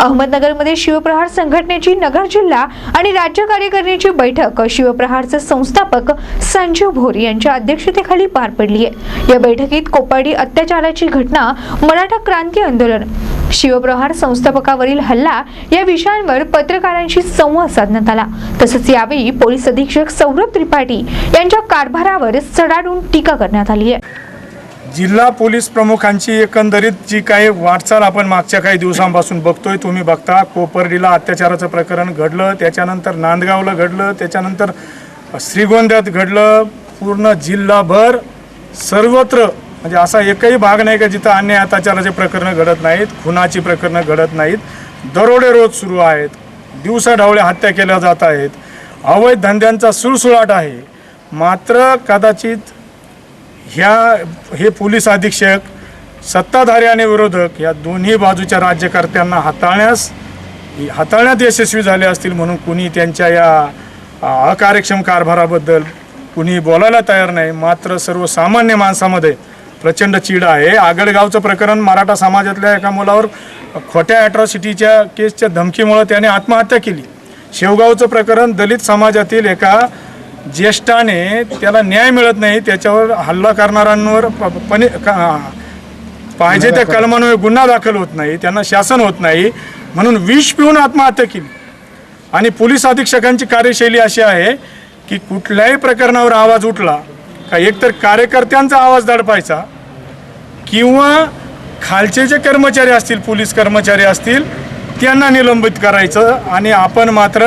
अहमदनगरमध्ये शिवप्रहार संघटनेची नगर जिल्हा आणि राज्य कार्यकारिणीची बैठक. शिवप्रहारचे संस्थापक संजीव भोर यांच्या अध्यक्षतेखाली पार पडली आहे. या बैठकीत कोपाडी अत्याचाराची घटना मराठा क्रांती आंदोलन शिवप्रहार संस्थापकावरील हल्ला या विषयांवर पत्रकारांशी संवाद साधण्यात आला. तसंच यावेळी पोलीस अधीक्षक सौरभ त्रिपाठी यांच्या कारभारावर चढाडून टीका करण्यात आली आहे. जिल्हा पोलीस प्रमुखांची एकंदरीत जी काही वाटचाल आपण मागच्या काही दिवसांपासून बघतोय तुम्ही बघता कोपर्डीला अत्याचाराचं प्रकरण घडलं त्याच्यानंतर नांदगावला घडलं त्याच्यानंतर श्रीगोंद्यात घडलं पूर्ण जिल्हाभर सर्वत्र म्हणजे असा एकही भाग नाही का जिथं अन्याय अत्याचाराचे प्रकरणं घडत नाहीत खुनाची प्रकरणं घडत नाहीत. दरोडे रोज सुरू आहेत दिवसाढवळे हत्या केल्या जात आहेत अवैध धंद्यांचा सुळसुळाट आहे. मात्र कदाचित ह्या हे पोलीस अधीक्षक सत्ताधारी आणि विरोधक या दोन्ही बाजूच्या राज्यकर्त्यांना हाताळण्यास हाताळण्यात यशस्वी झाले असतील म्हणून कुणी त्यांच्या या अकार्यक्षम कारभाराबद्दल कुणी बोलायला तयार नाही. मात्र सर्वसामान्य माणसामध्ये प्रचंड चीड आहे. आगडगावचं प्रकरण मराठा समाजातल्या एका मुलावर खोट्या ॲट्रॉसिटीच्या केसच्या धमकीमुळं त्याने आत्महत्या केली. शेवगावचं प्रकरण दलित समाजातील एका ज्येष्ठाने त्याला न्याय मिळत नाही त्याच्यावर हल्ला करणाऱ्यांवर पणे पाहिजे त्या कलमांवर गुन्हा दाखल होत नाही त्यांना शासन होत नाही म्हणून विष पिऊन आत्महत्या केली. आणि पोलीस अधीक्षकांची कार्यशैली अशी आहे की कुठल्याही प्रकरणावर आवाज उठला का एकतर कार्यकर्त्यांचा आवाज दडपायचा किंवा खालचे जे कर्मचारी असतील पोलीस कर्मचारी असतील त्यांना निलंबित करायचं आणि आपण मात्र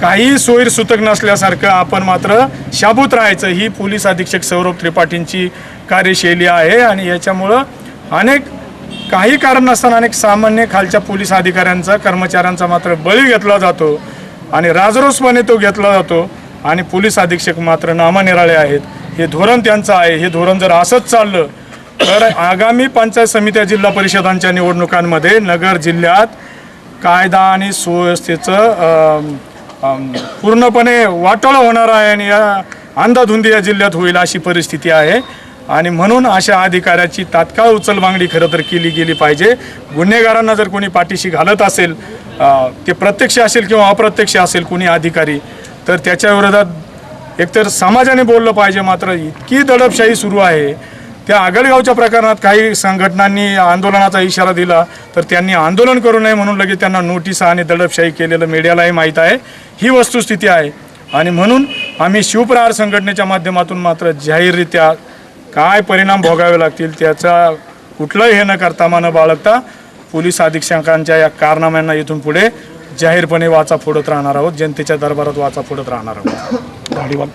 काही सोयीर सुतक नसल्यासारखं आपण मात्र शाबूत राहायचं ही पोलीस अधीक्षक सौरभ त्रिपाठींची कार्यशैली आहे आणि याच्यामुळं अनेक काही कारण नसताना अनेक सामान्य खालच्या पोलीस अधिकाऱ्यांचा कर्मचाऱ्यांचा मात्र बळी घेतला जातो आणि राजरोसपणे तो घेतला जातो आणि पोलीस अधीक्षक मात्र नामानिराळे आहेत. हे धोरण त्यांचं आहे. हे धोरण जर असंच चाललं तर आगामी पंचायत समित्या जिल्हा परिषदांच्या निवडणुकांमध्ये नगर जिल्ह्यात कायदा आणि सुव्यवस्थेचं पूर्णपणे वाटोळं होणार आहे आणि या अंधाधुंदी या जिल्ह्यात होईल अशी परिस्थिती आहे. आणि म्हणून अशा अधिकाऱ्याची तात्काळ उचलबांगडी खरं तर केली गेली पाहिजे. गुन्हेगारांना जर कोणी पाठीशी घालत असेल ते प्रत्यक्ष असेल किंवा अप्रत्यक्ष असेल कोणी अधिकारी तर त्याच्या विरोधात एकतर समाजाने बोललं पाहिजे मात्र इतकी दडपशाही सुरू आहे. त्या आगळगावच्या प्रकरणात काही संघटनांनी आंदोलनाचा इशारा दिला तर त्यांनी आंदोलन करू नये म्हणून लगेच त्यांना नोटीस आणि दडपशाही केलेलं मीडियालाही माहीत आहे. ही वस्तुस्थिती आहे. आणि म्हणून आम्ही शिवप्रहार संघटनेच्या माध्यमातून मात्र जाहीररित्या काय परिणाम भोगावे लागतील त्याचा कुठलंही हे न करता न बाळगता पोलीस अधीक्षकांच्या या कारनाम्यांना इथून पुढे जाहीरपणे वाचा फोडत राहणार आहोत. जनतेच्या दरबारात वाचा फोडत राहणार आहोत. धन्यवाद